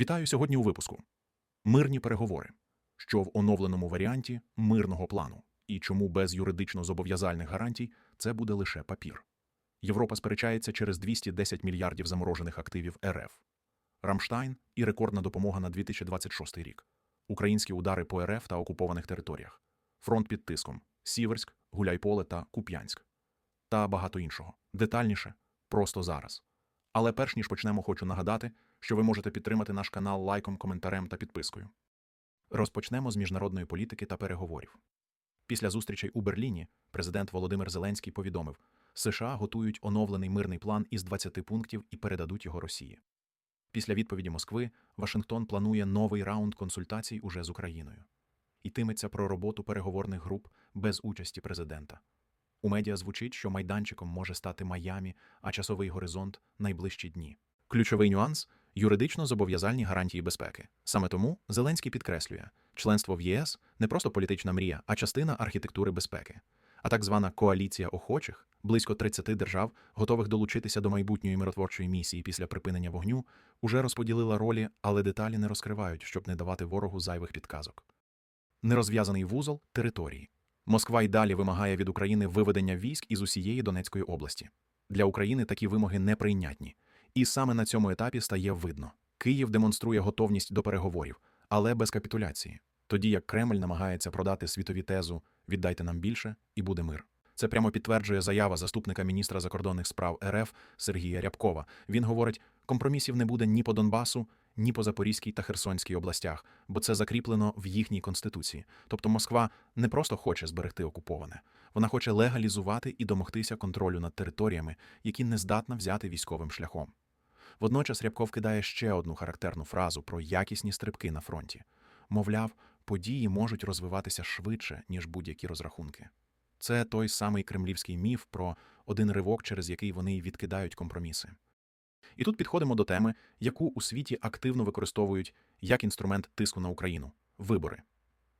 Вітаю сьогодні у випуску. Мирні переговори, що в оновленому варіанті мирного плану, і чому без юридично зобов'язальних гарантій це буде лише папір. Європа сперечається через 210 мільярдів заморожених активів РФ. Рамштайн і рекордна допомога на 2026 рік. Українські удари по РФ та окупованих територіях. Фронт під тиском. Сіверськ, Гуляйполе та Куп'янськ. Та багато іншого. Детальніше, просто зараз. Але перш ніж почнемо, хочу нагадати, що ви можете підтримати наш канал лайком, коментарем та підпискою. Розпочнемо з міжнародної політики та переговорів. Після зустрічей у Берліні президент Володимир Зеленський повідомив, США готують оновлений мирний план із 20 пунктів і передадуть його Росії. Після відповіді Москви Вашингтон планує новий раунд консультацій уже з Україною. Йтиметься про роботу переговорних груп без участі президента. У медіа звучить, що майданчиком може стати Майамі, а часовий горизонт найближчі дні. Ключовий нюанс юридично зобов'язальні гарантії безпеки. Саме тому Зеленський підкреслює, членство в ЄС не просто політична мрія, а частина архітектури безпеки. А так звана коаліція охочих, близько 30 держав, готових долучитися до майбутньої миротворчої місії після припинення вогню, уже розподілила ролі, але деталі не розкривають, щоб не давати ворогу зайвих підказок. Нерозв'язаний вузол території. Москва й далі вимагає від України виведення військ із усієї Донецької області. Для України такі вимоги неприйнятні. І саме на цьому етапі стає видно: Київ демонструє готовність до переговорів, але без капітуляції, тоді як Кремль намагається продати світові тезу віддайте нам більше і буде мир. Це прямо підтверджує заява заступника міністра закордонних справ РФ Сергія Рябкова. Він говорить: компромісів не буде ні по Донбасу, ні по Запорізькій та Херсонській областях, бо це закріплено в їхній конституції. Тобто Москва не просто хоче зберегти окуповане, вона хоче легалізувати і домогтися контролю над територіями, які не здатна взяти військовим шляхом. Водночас Рябков кидає ще одну характерну фразу про якісні стрибки на фронті. Мовляв, події можуть розвиватися швидше, ніж будь-які розрахунки. Це той самий кремлівський міф про один ривок, через який вони відкидають компроміси. І тут підходимо до теми, яку у світі активно використовують як інструмент тиску на Україну вибори.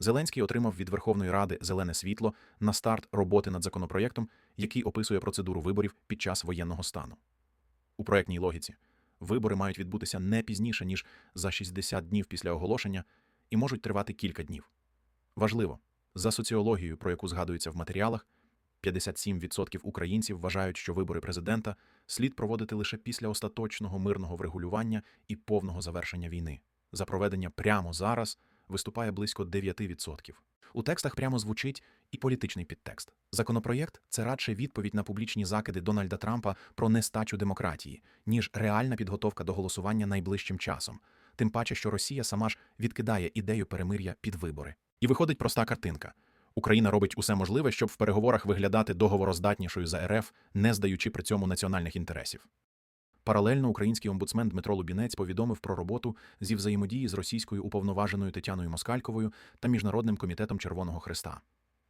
Зеленський отримав від Верховної Ради зелене світло на старт роботи над законопроєктом, який описує процедуру виборів під час воєнного стану. У проєктній логіці вибори мають відбутися не пізніше, ніж за 60 днів після оголошення, і можуть тривати кілька днів. Важливо, за соціологією, про яку згадується в матеріалах, 57% українців вважають, що вибори президента слід проводити лише після остаточного мирного врегулювання і повного завершення війни. За проведення прямо зараз виступає близько 9%. У текстах прямо звучить і політичний підтекст. Законопроєкт це радше відповідь на публічні закиди Дональда Трампа про нестачу демократії, ніж реальна підготовка до голосування найближчим часом. Тим паче, що Росія сама ж відкидає ідею перемир'я під вибори. І виходить проста картинка. Україна робить усе можливе, щоб в переговорах виглядати договороздатнішою за РФ, не здаючи при цьому національних інтересів. Паралельно український омбудсмен Дмитро Лубінець повідомив про роботу зі взаємодії з російською уповноваженою Тетяною Москальковою та Міжнародним комітетом Червоного Хреста.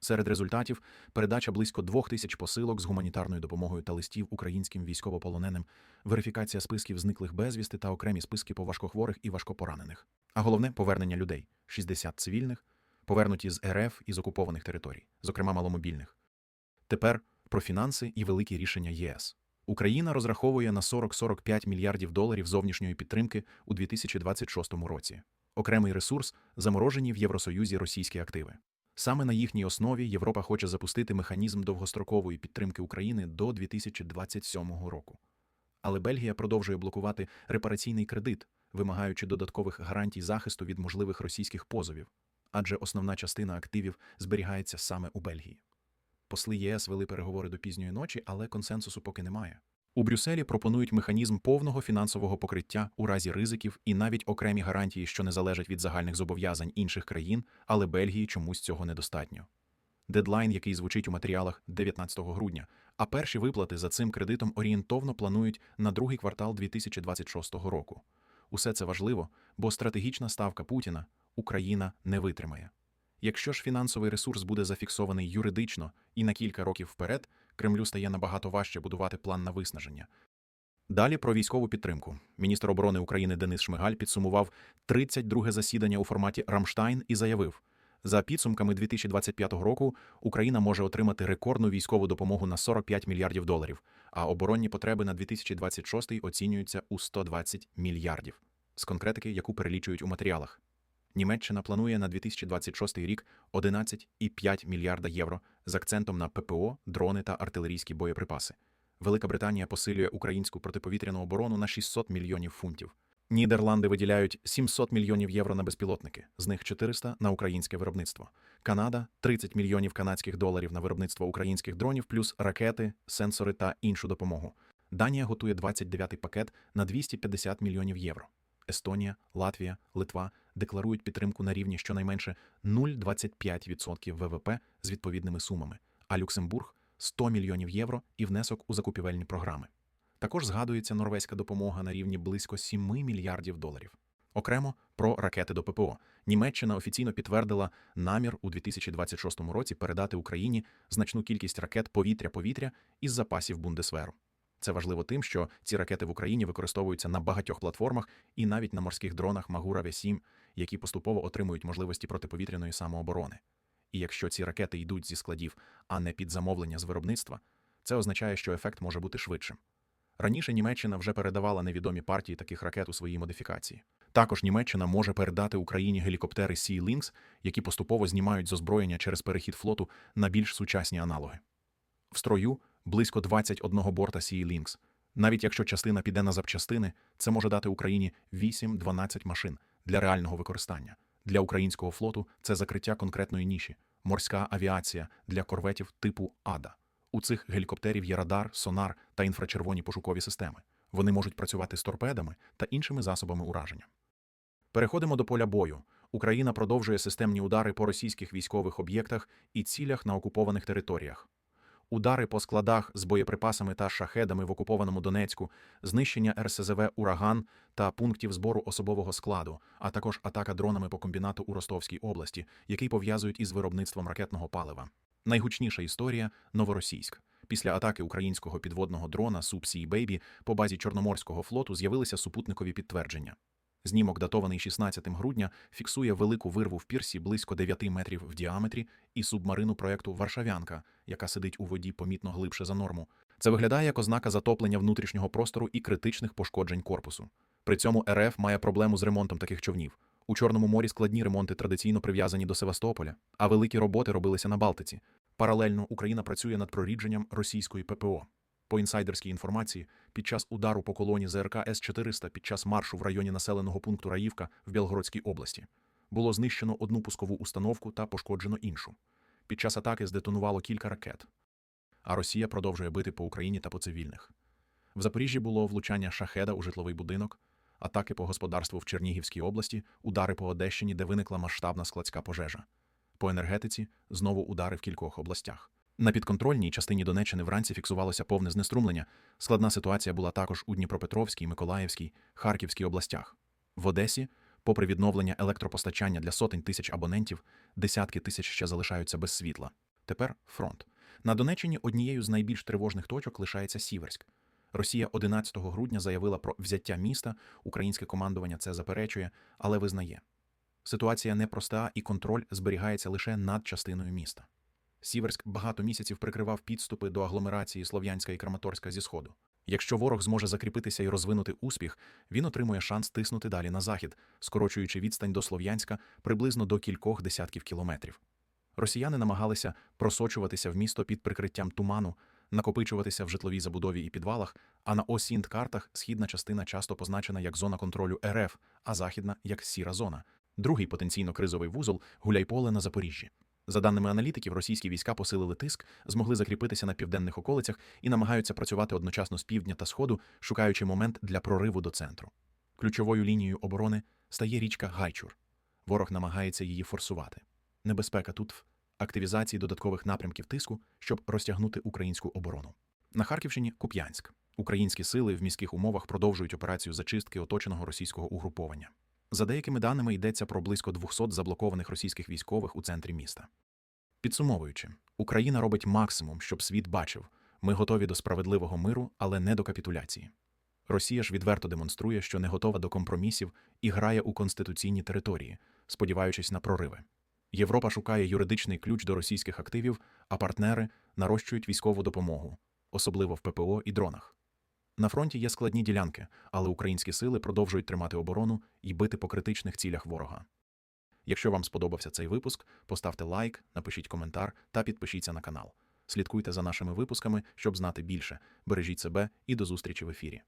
Серед результатів передача близько двох тисяч посилок з гуманітарною допомогою та листів українським військовополоненим, верифікація списків зниклих безвісти та окремі списки по важкохворих і важкопоранених. А головне повернення людей 60 цивільних, повернуті з РФ і з окупованих територій, зокрема маломобільних. Тепер про фінанси і великі рішення ЄС. Україна розраховує на 40-45 мільярдів доларів зовнішньої підтримки у 2026 році. Окремий ресурс заморожені в Євросоюзі російські активи. Саме на їхній основі Європа хоче запустити механізм довгострокової підтримки України до 2027 року. Але Бельгія продовжує блокувати репараційний кредит, вимагаючи додаткових гарантій захисту від можливих російських позовів, адже основна частина активів зберігається саме у Бельгії. Посли ЄС вели переговори до пізньої ночі, але консенсусу поки немає. У Брюсселі пропонують механізм повного фінансового покриття у разі ризиків і навіть окремі гарантії, що не залежать від загальних зобов'язань інших країн, але Бельгії чомусь цього недостатньо. Дедлайн, який звучить у матеріалах 19 грудня, а перші виплати за цим кредитом орієнтовно планують на другий квартал 2026 року. Усе це важливо, бо стратегічна ставка Путіна Україна не витримає. Якщо ж фінансовий ресурс буде зафіксований юридично і на кілька років вперед, Кремлю стає набагато важче будувати план на виснаження. Далі про військову підтримку. Міністр оборони України Денис Шмигаль підсумував 32 засідання у форматі Рамштайн і заявив: за підсумками 2025 року Україна може отримати рекордну військову допомогу на 45 мільярдів доларів, а оборонні потреби на 2026 оцінюються у 120 мільярдів. з конкретики, яку перелічують у матеріалах. Німеччина планує на 2026 рік 11,5 мільярда євро з акцентом на ППО, дрони та артилерійські боєприпаси. Велика Британія посилює українську протиповітряну оборону на 600 мільйонів фунтів. Нідерланди виділяють 700 мільйонів євро на безпілотники, з них 400 – на українське виробництво. Канада 30 мільйонів канадських доларів на виробництво українських дронів, плюс ракети, сенсори та іншу допомогу. Данія готує 29-й пакет на 250 мільйонів євро. Естонія, Латвія, Литва декларують підтримку на рівні щонайменше 0,25% ВВП з відповідними сумами, а Люксембург 100 мільйонів євро і внесок у закупівельні програми. Також згадується норвезька допомога на рівні близько 7 мільярдів доларів. Окремо про ракети до ППО. Німеччина офіційно підтвердила намір у 2026 році передати Україні значну кількість ракет повітря-повітря із запасів Бундесверу. Це важливо тим, що ці ракети в Україні використовуються на багатьох платформах і навіть на морських дронах Магура В-7, які поступово отримують можливості протиповітряної самооборони. І якщо ці ракети йдуть зі складів, а не під замовлення з виробництва, це означає, що ефект може бути швидшим. Раніше Німеччина вже передавала невідомі партії таких ракет у своїй модифікації. Також Німеччина може передати Україні гелікоптери Sea Lynx, які поступово знімають з озброєння через перехід флоту на більш сучасні аналоги. В строю близько 21 борта Sea Lynx. Навіть якщо частина піде на запчастини, це може дати Україні 8-12 машин для реального використання. Для українського флоту це закриття конкретної ніші, морська авіація для корветів типу Ада. У цих гелікоптерів є радар, сонар та інфрачервоні пошукові системи. Вони можуть працювати з торпедами та іншими засобами ураження. Переходимо до поля бою. Україна продовжує системні удари по російських військових об'єктах і цілях на окупованих територіях. Удари по складах з боєприпасами та шахедами в окупованому Донецьку, знищення РСЗВ Ураган та пунктів збору особового складу, а також атака дронами по комбінату у Ростовській області, який пов'язують із виробництвом ракетного палива. Найгучніша історія Новоросійськ. Після атаки українського підводного дрона Subsea Baby по базі Чорноморського флоту з'явилися супутникові підтвердження. Знімок, датований 16 грудня, фіксує велику вирву в пірсі близько 9 метрів в діаметрі і субмарину проекту Варшавянка, яка сидить у воді помітно глибше за норму. Це виглядає як ознака затоплення внутрішнього простору і критичних пошкоджень корпусу. При цьому РФ має проблему з ремонтом таких човнів. У Чорному морі складні ремонти традиційно прив'язані до Севастополя, а великі роботи робилися на Балтиці. Паралельно Україна працює над прорідженням російської ППО. По інсайдерській інформації, під час удару по колоні ЗРК С-400 під час маршу в районі населеного пункту Раївка в Білгородській області було знищено одну пускову установку та пошкоджено іншу. Під час атаки здетонувало кілька ракет. А Росія продовжує бити по Україні та по цивільних. В Запоріжжі було влучання шахеда у житловий будинок, атаки по господарству в Чернігівській області, удари по Одещині, де виникла масштабна складська пожежа. По енергетиці знову удари в кількох областях. На підконтрольній частині Донеччини вранці фіксувалося повне знеструмлення. Складна ситуація була також у Дніпропетровській, Миколаївській, Харківській областях. В Одесі, попри відновлення електропостачання для сотень тисяч абонентів, десятки тисяч ще залишаються без світла. Тепер фронт. На Донеччині однією з найбільш тривожних точок лишається Сіверськ. Росія 11 грудня заявила про взяття міста. Українське командування це заперечує, але визнає. Ситуація непроста і контроль зберігається лише над частиною міста. Сіверськ багато місяців прикривав підступи до агломерації Слов'янська і Краматорська зі сходу. Якщо ворог зможе закріпитися і розвинути успіх, він отримує шанс тиснути далі на захід, скорочуючи відстань до Слов'янська приблизно до кількох десятків кілометрів. Росіяни намагалися просочуватися в місто під прикриттям туману, накопичуватися в житловій забудові і підвалах, а на осінт картах східна частина часто позначена як зона контролю РФ, а західна як сіра зона. Другий потенційно кризовий вузол гуляйполе на Запоріжжі. За даними аналітиків, російські війська посилили тиск, змогли закріпитися на південних околицях і намагаються працювати одночасно з півдня та сходу, шукаючи момент для прориву до центру. Ключовою лінією оборони стає річка Гайчур. Ворог намагається її форсувати. Небезпека тут в активізації додаткових напрямків тиску, щоб розтягнути українську оборону. На Харківщині Куп'янськ. Українські сили в міських умовах продовжують операцію зачистки оточеного російського угруповання. За деякими даними йдеться про близько 200 заблокованих російських військових у центрі міста. Підсумовуючи, Україна робить максимум, щоб світ бачив ми готові до справедливого миру, але не до капітуляції. Росія ж відверто демонструє, що не готова до компромісів і грає у конституційні території, сподіваючись на прориви. Європа шукає юридичний ключ до російських активів, а партнери нарощують військову допомогу, особливо в ППО і дронах. На фронті є складні ділянки, але українські сили продовжують тримати оборону і бити по критичних цілях ворога. Якщо вам сподобався цей випуск, поставте лайк, напишіть коментар та підпишіться на канал. Слідкуйте за нашими випусками, щоб знати більше. Бережіть себе і до зустрічі в ефірі.